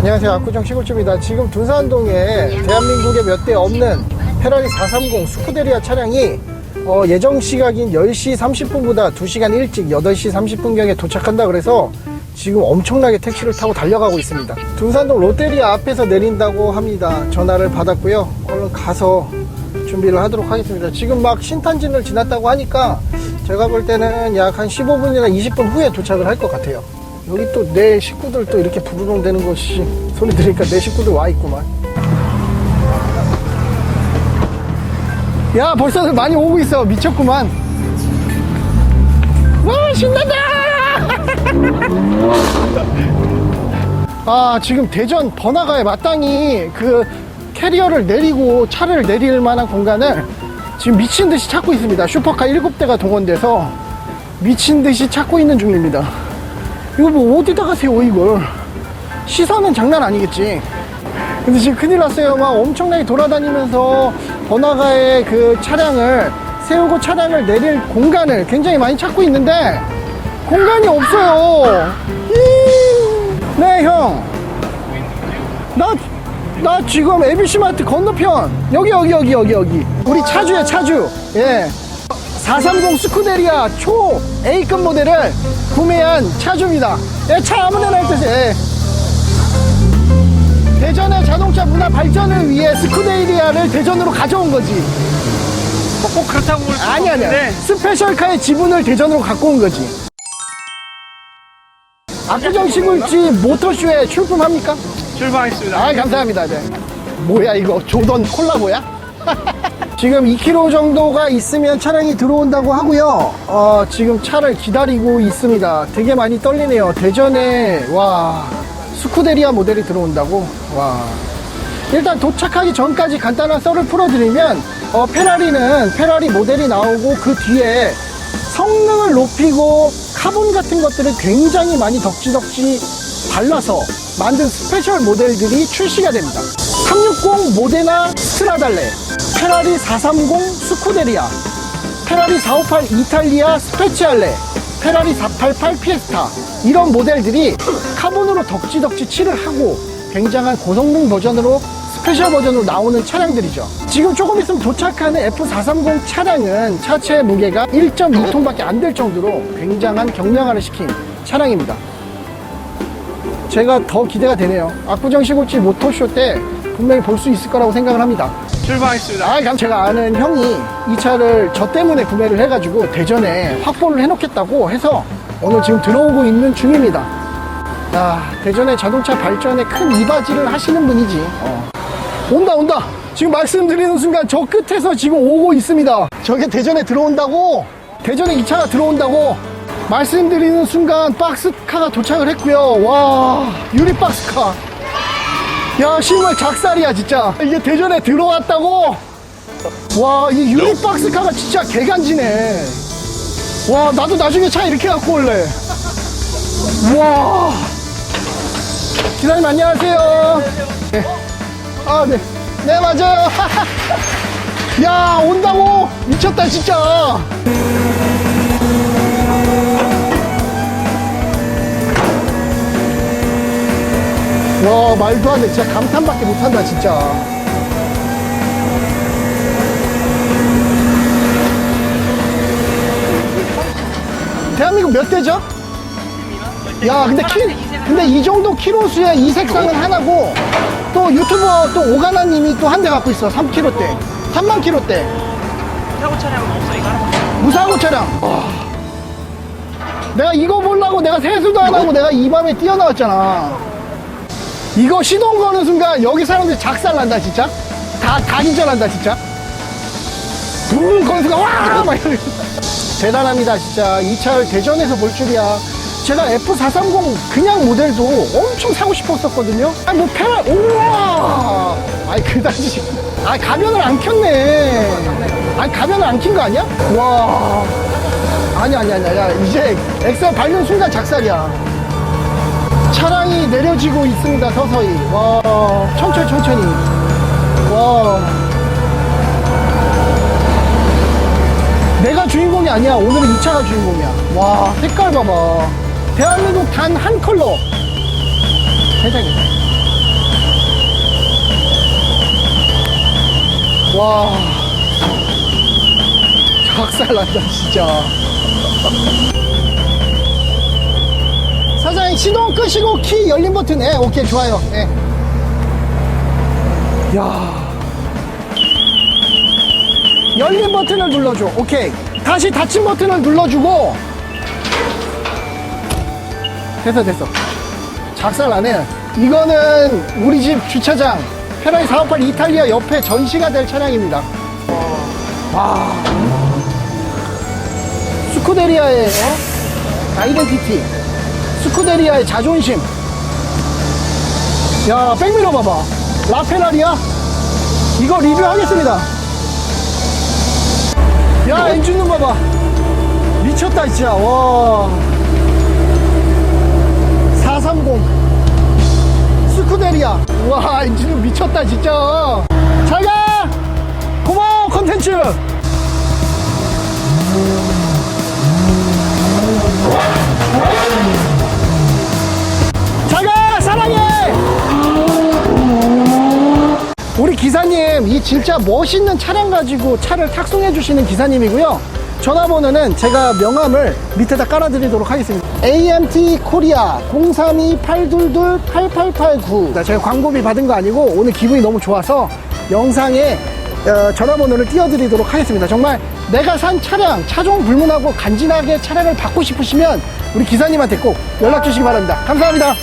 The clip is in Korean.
안녕하세요. 압구정 시골집입니다. 지금 둔산동에 대한민국에 몇 대 없는 페라리 430 스쿠데리아 차량이 어, 예정 시각인 10시 30분보다 2시간 일찍 8시 30분경에 도착한다 그래서 지금 엄청나게 택시를 타고 달려가고 있습니다. 둔산동 롯데리아 앞에서 내린다고 합니다. 전화를 받았고요. 얼른 가서 준비를 하도록 하겠습니다. 지금 막 신탄진을 지났다고 하니까 제가 볼 때는 약 한 15분이나 20분 후에 도착을 할 것 같아요. 여기 또 내 식구들 또 이렇게 부르릉 되는 것이 소리 들으니까 내 식구들 와 있구만. 야 벌써 많이 오고 있어 미쳤구만. 와 신난다. 아 지금 대전 번화가에 마땅히 그 캐리어를 내리고 차를 내릴 만한 공간을 지금 미친 듯이 찾고 있습니다. 슈퍼카 7대가 동원돼서 미친 듯이 찾고 있는 중입니다. 이거 뭐 어디다가 세워 이걸? 시선은 장난 아니겠지. 근데 지금 큰일 났어요. 막 엄청나게 돌아다니면서 번화가에 그 차량을 세우고 차량을 내릴 공간을 굉장히 많이 찾고 있는데 공간이 없어요. 네형. 나, 나 지금 ABC마트 건너편. 여기 여기 여기 여기 여기. 우리 차주야 차주. 예 430 스쿠데리아 초 A급 모델을 구매한 차주입니다. 예, 차 아무데나 해주세요. 예. 대전의 자동차 문화 발전을 위해 스쿠데리아를 대전으로 가져온 거지. 뭐꼭 그렇다고 볼 수는 아니 아니야. 없는데 스페셜카의 지분을 대전으로 갖고 온 거지. 압구정 시골집 모터쇼에 출품합니까? 출발하겠습니다. 아 감사합니다. 네. 뭐야 이거 조던 콜라보야? 지금 2km 정도가 있으면 차량이 들어온다고 하고요. 어, 지금 차를 기다리고 있습니다. 되게 많이 떨리네요. 대전에 와 스쿠데리아 모델이 들어온다고 와. 일단 도착하기 전까지 간단한 썰을 풀어드리면 어, 페라리는 페라리 모델이 나오고 그 뒤에 성능을 높이고 카본 같은 것들을 굉장히 많이 덕지덕지 발라서 만든 스페셜 모델들이 출시가 됩니다. 360 모데나 스트라달레, 페라리 430 스쿠데리아, 페라리 458 이탈리아 스페치알레, 페라리 488 피에스타 이런 모델들이 카본으로 덕지덕지 칠을 하고 굉장한 고성능 버전으로 스페셜 버전으로 나오는 차량들이죠. 지금 조금 있으면 도착하는 F430 차량은 차체 무게가 1.2톤밖에 안 될 정도로 굉장한 경량화를 시킨 차량입니다. 제가 더 기대가 되네요. 압구정 시골집 모터쇼 때 분명히 볼 수 있을 거라고 생각을 합니다. 출발하겠습니다. 아, 그럼 제가 아는 형이 이 차를 저 때문에 구매를 해가지고 대전에 확보를 해놓겠다고 해서 오늘 지금 들어오고 있는 중입니다. 야, 대전의 자동차 발전에 큰 이바지를 하시는 분이지. 어. 온다, 온다! 지금 말씀드리는 순간 저 끝에서 지금 오고 있습니다. 저게 대전에 들어온다고? 대전에 이 차가 들어온다고? 말씀드리는 순간 박스카가 도착을 했고요. 와, 유리 박스카. 야, 정말 작살이야, 진짜. 이게 대전에 들어왔다고? 와, 이 유리 박스카가 진짜 개간지네. 와, 나도 나중에 차 이렇게 갖고 올래. 와. 기사님, 안녕하세요. 네. 아, 네. 네, 맞아요. 야, 온다고? 미쳤다, 진짜. 와, 말도 안 돼. 진짜 감탄밖에 못한다, 진짜. 대한민국 몇 대죠? 야, 근데 키, 근데 이 정도 키로 수에 이 색상은 하나고, 또 유튜버 또 오가나 님이 또 한 대 갖고 있어. 3kg대. 3만 킬로대. 타고 차량은 없어. 이거. 무사고 차량. 와. 내가 이거 보려고 내가 세수도 안 하고 내가 이 밤에 뛰어나왔잖아. 이거 시동 거는 순간 여기 사람들 작살 난다, 진짜. 다, 다 기절한다, 진짜. 붕 거는 순간 와! 막 이러고. 대단합니다, 진짜. 이 차를 대전에서 볼 줄이야. 제가 F430 그냥 모델도 엄청 사고 싶었었거든요. 아, 뭐, 페라, 우와! 아이, 그다지. 아, 가변을 안 켰네. 아니, 가변을 안 킨 거 아니야? 와. 아니, 아니, 아니, 야, 이제 엑셀 밟는 순간 작살이야. 차량이 내려지고 있습니다 서서히. 와 천천히 천천히. 와. 내가 주인공이 아니야. 오늘은 이 차가 주인공이야. 와 색깔 봐봐. 대한민국 단 한 컬러. 세상에. 와. 박살난다 진짜. 사장님, 시동 끄시고 키 열린 버튼, 네, 오케이, 좋아요. 네. 야 열린 버튼을 눌러줘. 오케이. 다시 닫힌 버튼을 눌러주고. 됐어, 됐어. 작살 나네. 이거는 우리 집 주차장, 페라리 458 이탈리아 옆에 전시가 될 차량입니다. 와. 스쿠데리아의 어? 아이덴티티. 스쿠데리아의 자존심. 야, 백미러 봐봐. 라페라리야? 이거 리뷰하겠습니다. 야, 엔진룸 봐봐. 미쳤다, 진짜. 와. 430. 스쿠데리아. 와, 엔진룸 미쳤다, 진짜. 잘 가! 고마워, 컨텐츠! 진짜 멋있는 차량 가지고 차를 탁송해 주시는 기사님이고요. 전화번호는 제가 명함을 밑에다 깔아드리도록 하겠습니다. AMT 코리아 032-822-8889. 제가 광고비 받은 거 아니고 오늘 기분이 너무 좋아서 영상에 어, 전화번호를 띄워드리도록 하겠습니다. 정말 내가 산 차량, 차종 불문하고 간지나게 차량을 받고 싶으시면 우리 기사님한테 꼭 연락 주시기 바랍니다. 감사합니다.